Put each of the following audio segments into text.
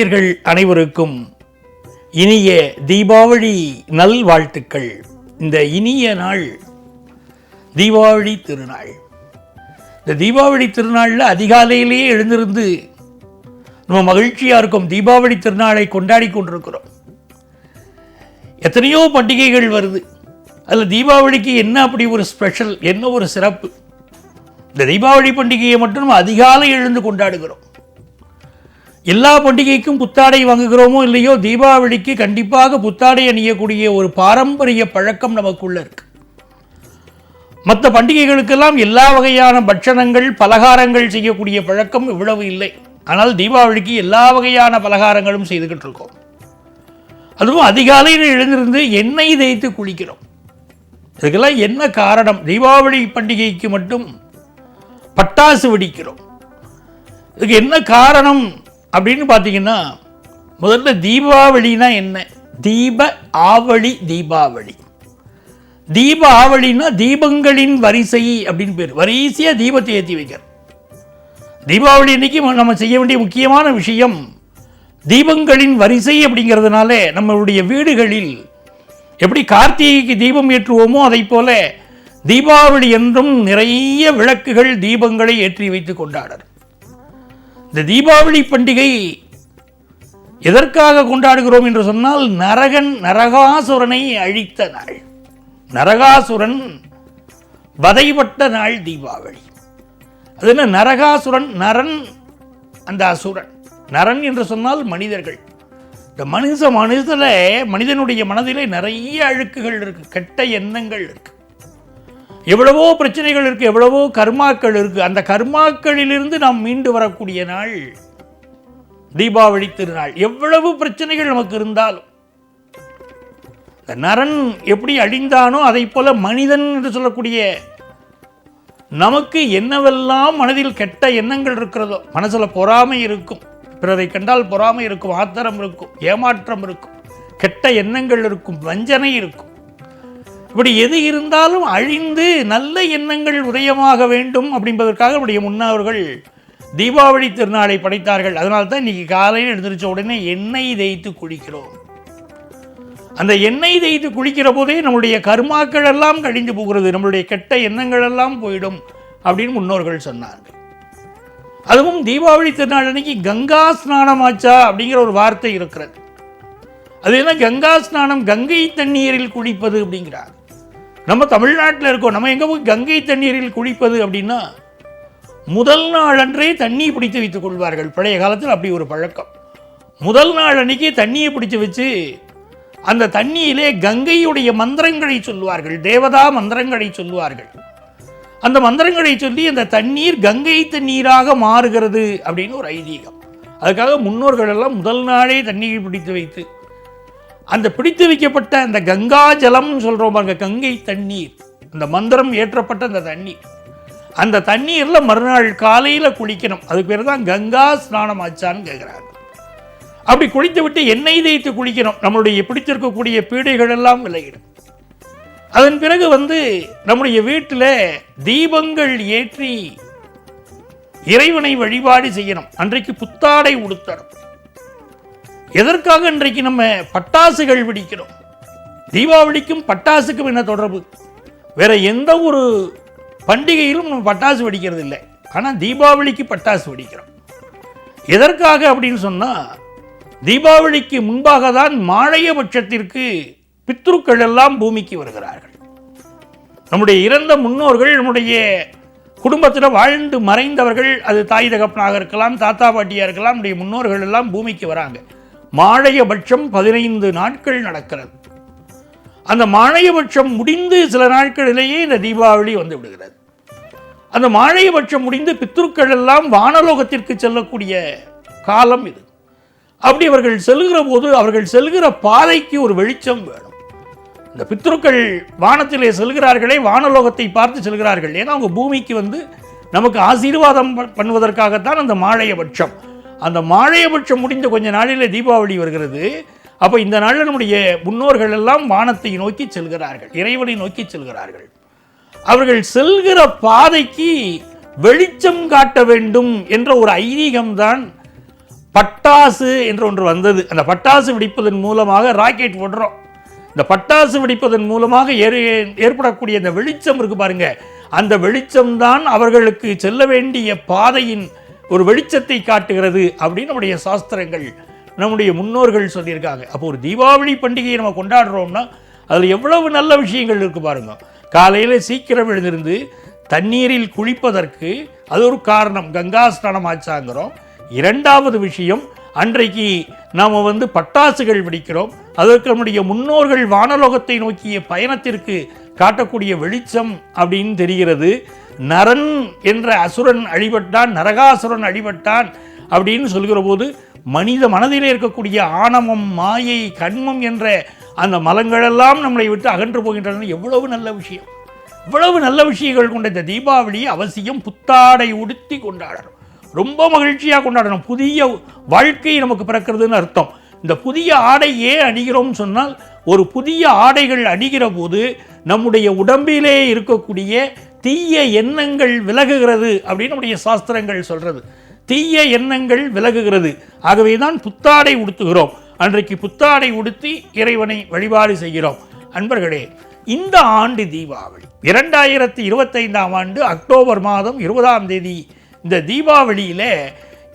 நேயர்கள் அனைவருக்கும் இனிய தீபாவளி நல்வாழ்த்துக்கள். இந்த இனிய நாள் தீபாவளி திருநாள். இந்த தீபாவளி திருநாளில் அதிகாலையிலேயே எழுந்திருந்து நம்ம மகிழ்ச்சியாக இருக்கும் தீபாவளி திருநாளை கொண்டாடி கொண்டிருக்கிறோம். எத்தனையோ பண்டிகைகள் வருது. அதில் தீபாவளிக்கு என்ன அப்படி ஒரு ஸ்பெஷல்? என்ன ஒரு சிறப்பு? இந்த தீபாவளி பண்டிகையை மட்டும் நம்ம அதிகாலை எழுந்து கொண்டாடுகிறோம். எல்லா பண்டிகைக்கும் புத்தாடை வாங்குகிறோமோ இல்லையோ தீபாவளிக்கு கண்டிப்பாக புத்தாடை அணியக்கூடிய ஒரு பாரம்பரிய பழக்கம் நமக்குள்ள இருக்கு. மற்ற பண்டிகைகளுக்கெல்லாம் எல்லா வகையான பட்சணங்கள் பலகாரங்கள் செய்யக்கூடிய பழக்கம் இவ்வளவு இல்லை. ஆனால் தீபாவளிக்கு எல்லா வகையான பலகாரங்களும் செய்துக்கிட்டு இருக்கோம் அதுவும் அதிகாலையில் எழுந்திருந்து எண்ணெய் தேய்த்து குளிக்கிறோம். இதுக்கெல்லாம் என்ன காரணம்? தீபாவளி பண்டிகைக்கு மட்டும் பட்டாசு வெடிக்கிறோம். இதுக்கு என்ன காரணம்? அப்படின்னு பார்த்தீங்கன்னா முதல்ல தீபாவளினா என்ன? தீப ஆவளி தீபாவளி. தீப ஆவளினா தீபங்களின் வரிசை அப்படின்னு பேர். வரிசையாக தீபத்தை ஏற்றி வைக்கிற தீபாவளி அன்னைக்கு நம்ம செய்ய வேண்டிய முக்கியமான விஷயம் தீபங்களின் வரிசை அப்படிங்கிறதுனால நம்மளுடைய வீடுகளில் எப்படி கார்த்திகைக்கு தீபம் ஏற்றுவோமோ அதை போல தீபாவளி என்றும் நிறைய விளக்குகள் தீபங்களை ஏற்றி வைத்து கொண்டாடர் இந்த தீபாவளி பண்டிகை எதற்காக கொண்டாடுகிறோம் என்று சொன்னால் நரகன் நரகாசுரனை அழித்த நாள். நரகாசுரன் வதைப்பட்ட நாள் தீபாவளி. அது என்ன? நரகாசுரன் நரன் அந்த அசுரன். நரன் என்று சொன்னால் மனிதர்கள். இந்த மனுஷ மனுஷல மனிதனுடைய மனதிலே நிறைய அழுக்குகள் இருக்கு கெட்ட எண்ணங்கள் இருக்கு. எவ்வளவோ பிரச்சனைகள் இருக்குது எவ்வளவோ கர்மாக்கள் இருக்குது அந்த கர்மாக்களிலிருந்து நாம் மீண்டு வரக்கூடிய நாள் தீபாவளி திருநாள். எவ்வளவு பிரச்சனைகள் நமக்கு இருந்தாலும் இந்த நரன் எப்படி அழிந்தானோ அதை போல மனிதன் என்று சொல்லக்கூடிய நமக்கு என்னவெல்லாம் மனதில் கெட்ட எண்ணங்கள் இருக்கிறதோ மனசில் பொறாமை இருக்கும். பிறரை கண்டால் பொறாமை இருக்கும் ஆத்திரம் இருக்கும் ஏமாற்றம் இருக்கும். கெட்ட எண்ணங்கள் இருக்கும் வஞ்சனை இருக்கும். இப்படி எது இருந்தாலும் அழிந்து நல்ல எண்ணங்கள் உதயமாக வேண்டும் அப்படின்பதற்காக நம்முடைய முன்னோர்கள் தீபாவளி திருநாளை படைத்தார்கள். அதனால தான் இன்னைக்கு காலையில் எழுந்திரிச்ச உடனே எண்ணெய் தேய்த்து குளிக்கிறோம். அந்த எண்ணெய் தேய்த்து குளிக்கிற போதே நம்முடைய கர்மாக்கள் எல்லாம் கழிந்து போகிறது நம்மளுடைய கெட்ட எண்ணங்கள் எல்லாம் போயிடும் அப்படின்னு முன்னோர்கள் சொன்னார்கள் அதுவும் தீபாவளி திருநாள் அன்னைக்கு கங்கா ஸ்நானம் ஆச்சா அப்படிங்கிற ஒரு வார்த்தை இருக்கிறது. அது என்ன? கங்கா ஸ்நானம் கங்கை தண்ணீரில் குளிப்பது அப்படிங்கிறார் நம்ம தமிழ்நாட்டில் இருக்கோம். நம்ம எங்கே போய் கங்கை தண்ணீரில் குளிப்பது அப்படின்னா முதல் நாள் அன்றே தண்ணி பிடித்து வைத்துக் கொள்வார்கள். பழைய காலத்தில் அப்படி ஒரு பழக்கம். முதல் நாள் அன்னைக்கு தண்ணியை பிடிச்சு வச்சு அந்த தண்ணியிலே கங்கையுடைய மந்திரங்களை சொல்லுவார்கள் தேவதா மந்திரங்களை சொல்லுவார்கள் அந்த மந்திரங்களை சொல்லி அந்த தண்ணீர் கங்கை தண்ணீராக மாறுகிறது அப்படின்னு ஒரு ஐதீகம். அதுக்காக முன்னோர்கள் எல்லாம் முதல் நாளே தண்ணீர் பிடித்து வைத்து அந்த பிடித்து வைக்கப்பட்ட அந்த கங்கா ஜலம்னு சொல்கிறோம் பாருங்க கங்கை தண்ணீர். அந்த மந்திரம் ஏற்றப்பட்ட அந்த தண்ணீர். அந்த தண்ணீரில் மறுநாள் காலையில் குளிக்கணும். அதுக்கு பேர் தான் கங்கா ஸ்நானம் ஆச்சான்னு கேட்குறாங்க அப்படி குளித்து விட்டு எண்ணெய் தேய்த்து குளிக்கணும். நம்மளுடைய பிடித்திருக்கக்கூடிய பீடைகள் எல்லாம் விலகிடும். அதன் பிறகு வந்து நம்முடைய வீட்டில் தீபங்கள் ஏற்றி இறைவனை வழிபாடு செய்யணும். அன்றைக்கு புத்தாடை உடுத்தணும். எதற்காக இன்றைக்கு நம்ம பட்டாசுகள் வெடிக்கிறோம்? தீபாவளிக்கும் பட்டாசுக்கும் என்ன தொடர்பு? வேற எந்த ஒரு பண்டிகையிலும் நம்ம பட்டாசு வெடிக்கிறது இல்லை ஆனால் தீபாவளிக்கு பட்டாசு வெடிக்கிறோம். எதற்காக அப்படின்னு சொன்னால் தீபாவளிக்கு முன்பாக தான் மாழையபட்சத்திற்கு பித்ருக்கள் எல்லாம் பூமிக்கு வருகிறார்கள். நம்முடைய இறந்த முன்னோர்கள் நம்முடைய குடும்பத்தில் வாழ்ந்து மறைந்தவர்கள் அது தாய் தகப்பனாக இருக்கலாம் தாத்தா பாட்டியாக இருக்கலாம் நம்முடைய முன்னோர்கள் எல்லாம் பூமிக்கு வராங்க. மாழையபட்சம் பதினைந்து நாட்கள் நடக்கிறது. அந்த மாழையபட்சம் முடிந்து சில நாட்களிலேயே இந்த தீபாவளி வந்து விடுகிறது. அந்த மாழையபட்சம் முடிந்து பித்ருக்கள் எல்லாம் வானலோகத்திற்கு செல்லக்கூடிய காலம் இது. அப்படி அவர்கள் செல்கிற போது அவர்கள் செல்கிற பாதைக்கு ஒரு வெளிச்சம் வேணும். இந்த பித்ருக்கள் வானத்திலே செல்கிறார்களே வானலோகத்தை பார்த்து செல்கிறார்கள் ஏன்னா அவங்க பூமிக்கு வந்து நமக்கு ஆசீர்வாதம் பண்ணுவதற்காகத்தான் அந்த மாழையபட்சம் அந்த மாழையபட்சம் முடிந்த கொஞ்ச நாளில் தீபாவளி வருகிறது. அப்போ இந்த நாளில் நம்முடைய முன்னோர்கள் எல்லாம் வானத்தை நோக்கி செல்கிறார்கள். இறைவனை நோக்கி செல்கிறார்கள். அவர்கள் செல்கிற பாதைக்கு வெளிச்சம் காட்ட வேண்டும் என்ற ஒரு ஐதீகம்தான் பட்டாசு என்று ஒன்று வந்தது. அந்த பட்டாசு வெடிப்பதன் மூலமாக ராக்கெட் விடுறோம் இந்த பட்டாசு வெடிப்பதன் மூலமாக ஏற்படக்கூடிய இந்த வெளிச்சம் இருக்கு பாருங்க. அந்த வெளிச்சம்தான் அவர்களுக்கு செல்ல வேண்டிய பாதையின் ஒரு வெளிச்சத்தை காட்டுகிறது அப்படின்னு நம்முடைய சாஸ்திரங்கள் நம்முடைய முன்னோர்கள் சொல்லியிருக்காங்க. அப்போ ஒரு தீபாவளி பண்டிகையை நம்ம கொண்டாடுறோம்னா அதில் எவ்வளவு நல்ல விஷயங்கள் இருக்கு பாருங்க. காலையில் சீக்கிரம் எழுந்திருந்து தண்ணீரில் குளிப்பதற்கு அது ஒரு காரணம். கங்கா ஸ்நானம் ஆச்சாங்கிறோம். இரண்டாவது விஷயம் அன்றைக்கு நாம் வந்து பட்டாசுகள் வெடிக்கிறோம். அதற்கு நம்முடைய முன்னோர்கள் வானலோகத்தை நோக்கிய பயணத்திற்கு காட்டக்கூடிய வெளிச்சம் அப்படின்னு தெரிகிறது. நரன் என்ற அசுரன் அழிபட்டான் நரகாசுரன் அழிபட்டான் அப்படின்னு சொல்கிற போது மனித மனதிலே இருக்கக்கூடிய ஆணவம் மாயை கண்மம் என்ற அந்த மலங்களெல்லாம் நம்மளை விட்டு அகன்று போகின்றன. எவ்வளவு நல்ல விஷயம். இவ்வளவு நல்ல விஷயங்கள் கொண்ட இந்த தீபாவளியை அவசியம் புத்தாடை உடுத்தி கொண்டாடணும். ரொம்ப மகிழ்ச்சியாக கொண்டாடணும். புதிய வாழ்க்கை நமக்கு பிறக்கிறதுன்னு அர்த்தம். இந்த புதிய ஆடை ஏன் அணிகிறோம்னு சொன்னால் ஒரு புதிய ஆடைகள் அணிகிற போது நம்முடைய உடம்பிலே இருக்கக்கூடிய தீய எண்ணங்கள் விலகுகிறது அப்படின்னு நம்முடைய சாஸ்திரங்கள் சொல்கிறது தீய எண்ணங்கள் விலகுகிறது. ஆகவே தான் புத்தாடை உடுத்துகிறோம். அன்றைக்கு புத்தாடை உடுத்தி இறைவனை வழிபாடு செய்கிறோம். அன்பர்களே இந்த ஆண்டு தீபாவளி இரண்டாயிரத்தி இருபத்தைந்தாம் ஆண்டு அக்டோபர் மாதம் இருபதாம் தேதி இந்த தீபாவளியில்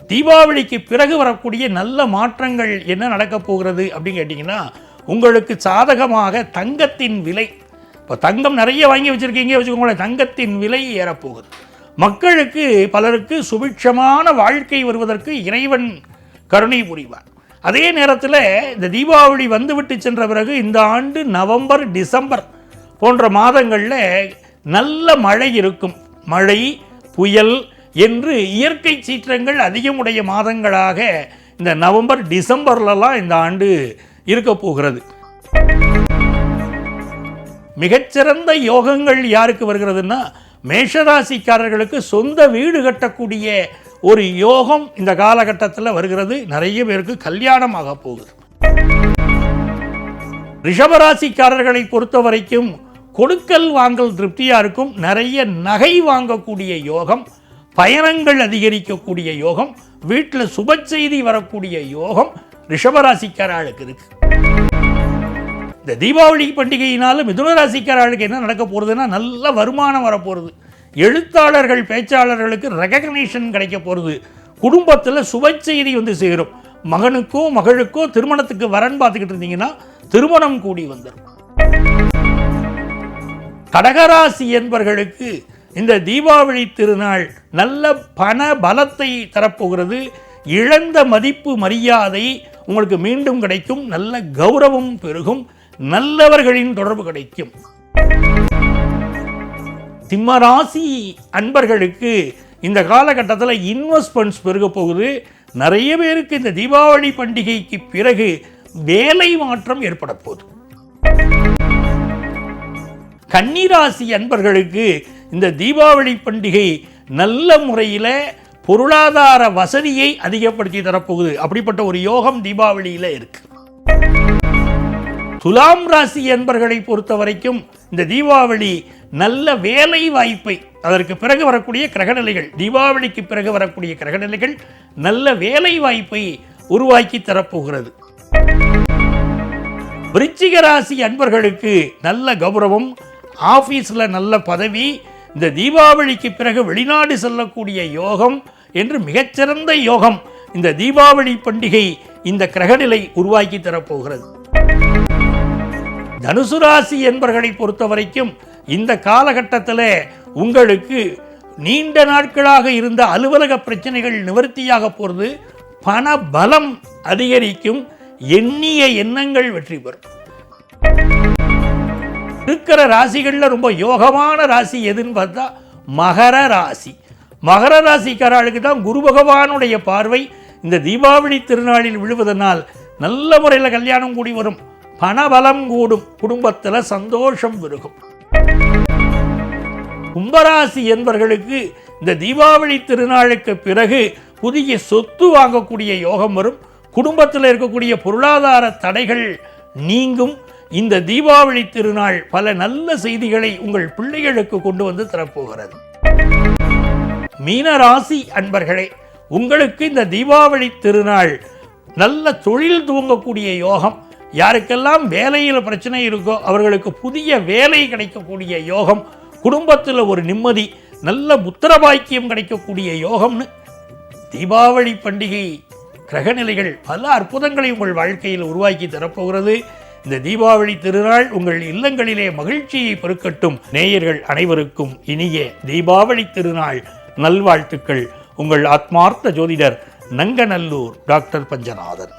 தீபாவளிக்கு பிறகு வரக்கூடிய நல்ல மாற்றங்கள் என்ன நடக்கப் போகிறது அப்படின்னு கேட்டிங்கன்னா உங்களுக்கு சாதகமாக தங்கத்தின் விலை இப்போ தங்கம் நிறைய வாங்கி வச்சுருக்கீங்க வச்சுக்கோங்களேன். தங்கத்தின் விலை ஏறப்போகுது. மக்களுக்கு பலருக்கு சுபிட்சமான வாழ்க்கை வருவதற்கு இறைவன் கருணை புரிவார். அதே நேரத்தில் இந்த தீபாவளி வந்துவிட்டு சென்ற பிறகு இந்த ஆண்டு நவம்பர் டிசம்பர் போன்ற மாதங்களில் நல்ல மழை இருக்கும். மழை புயல் என்று இயற்கை சீற்றங்கள் அதிகமுடைய மாதங்களாக இந்த நவம்பர் டிசம்பர்லலாம் இந்த ஆண்டு இருக்க போகிறது. மிகச்சிறந்த யோகங்கள் யாருக்கு வருகிறதுன்னா மேஷராசிக்காரர்களுக்கு சொந்த வீடு கட்டக்கூடிய ஒரு யோகம் இந்த காலகட்டத்தில் வருகிறது. நிறைய பேருக்கு கல்யாணம் போகுது. ரிஷபராசிக்காரர்களை பொறுத்த வரைக்கும் கொடுக்கல் வாங்கல் திருப்தியாக இருக்கும். நிறைய நகை வாங்கக்கூடிய யோகம் பயணங்கள் அதிகரிக்கக்கூடிய யோகம் வீட்டில் சுப செய்தி வரக்கூடிய யோகம் ரிஷபராசிக்காரர்களுக்கு இருக்குது இந்த தீபாவளி பண்டிகையினால் மிதுனராசிக்காரர்களுக்கு என்ன நடக்க போகிறதுன்னா நல்ல வருமானம் வரப்போகிறது எழுத்தாளர்கள் பேச்சாளர்களுக்கு ரெகக்னேஷன் கிடைக்க போகிறது குடும்பத்தில் சுப செய்தி வந்து சேரும். மகனுக்கோ மகளுக்கோ திருமணத்துக்கு வரன் பார்த்துக்கிட்டு இருந்தீங்கன்னா திருமணம் கூடி வந்துடும் கடகராசி என்பர்களுக்கு இந்த தீபாவளி திருநாள் நல்ல பண பலத்தை தரப்போகிறது. இழந்த மதிப்பு மரியாதை உங்களுக்கு மீண்டும் கிடைக்கும். நல்ல கௌரவம் பெருகும். நல்லவர்களின் தொடர்பு கிடைக்கும். சிம்மராசி அன்பர்களுக்கு இந்த காலகட்டத்தில் இன்வெஸ்ட்மெண்ட்ஸ் பெருக போகுது. நிறைய பேருக்கு இந்த தீபாவளி பண்டிகைக்கு பிறகு வேலை மாற்றம் ஏற்பட போகுது. கன்னிராசி அன்பர்களுக்கு இந்த தீபாவளி பண்டிகை நல்ல முறையில் பொருளாதார வசதியை அதிகப்படுத்தி தரப்போகுது. அப்படிப்பட்ட ஒரு யோகம் தீபாவளியில் இருக்கு. துலாம் ராசி என்பர்களை பொறுத்த வரைக்கும் இந்த தீபாவளி நல்ல வேலை வாய்ப்பை அதற்கு பிறகு வரக்கூடிய கிரகநிலைகள் தீபாவளிக்கு பிறகு வரக்கூடிய கிரகநிலைகள் நல்ல வேலை வாய்ப்பை உருவாக்கி தரப்போகிறது. விருச்சிக ராசி அன்பர்களுக்கு நல்ல கௌரவம் ஆஃபீஸில் நல்ல பதவி இந்த தீபாவளிக்கு பிறகு வெளிநாடு செல்லக்கூடிய யோகம் என்று மிகச்சிறந்த யோகம் இந்த தீபாவளி பண்டிகை இந்த கிரகநிலை உருவாக்கி தரப்போகிறது. தனுசு ராசி என்பர்களை பொறுத்த வரைக்கும் இந்த காலகட்டத்தில் உங்களுக்கு நீண்ட நாட்களாக இருந்த அலுவலக பிரச்சனைகள் நிவர்த்தியாக போகிறது பண பலம் அதிகரிக்கும் எண்ணிய எண்ணங்கள் வெற்றி பெறும். இருக்கிற ராசிகளில் ரொம்ப யோகமான ராசி எதுன்னு பார்த்தா மகர ராசி. மகர ராசிக்காரர்களுக்கு தான் குரு பகவானுடைய பார்வை இந்த தீபாவளி திருநாளில் விழுவதனால் நல்ல முறையில் கல்யாணம் கூடி வரும். பணபலம் கூடும். குடும்பத்தில் சந்தோஷம் பெருகும் கும்பராசி என்பவர்களுக்கு இந்த தீபாவளி திருநாளுக்கு பிறகு புதிய சொத்து வாங்கக்கூடிய யோகம் வரும். குடும்பத்தில் இருக்கக்கூடிய பொருளாதார தடைகள் நீங்கும். இந்த தீபாவளி திருநாள் பல நல்ல செய்திகளை உங்கள் பிள்ளைகளுக்கு கொண்டு வந்து தரப்போகிறது. மீனராசி அன்பர்களே உங்களுக்கு இந்த தீபாவளி திருநாள் நல்ல தொழில் துவங்கக்கூடிய யோகம். யாருக்கெல்லாம் வேலையில் பிரச்சனை இருக்கோ அவர்களுக்கு புதிய வேலை கிடைக்கக்கூடிய யோகம் குடும்பத்தில் ஒரு நிம்மதி நல்ல புத்திர பாக்கியம் கிடைக்கக்கூடிய யோகம்னு தீபாவளி பண்டிகை கிரகநிலைகள் பல அற்புதங்களை உங்கள் வாழ்க்கையில் உருவாக்கி தரப்போகிறது. இந்த தீபாவளி திருநாள் உங்கள் இல்லங்களிலே மகிழ்ச்சியை பெருக்கட்டும். நேயர்கள் அனைவருக்கும் இனிய தீபாவளி திருநாள். நல்வாழ்த்துக்கள். உங்கள் ஆத்மார்த்த ஜோதிடர் நங்கநல்லூர் டாக்டர் பஞ்சநாதன்.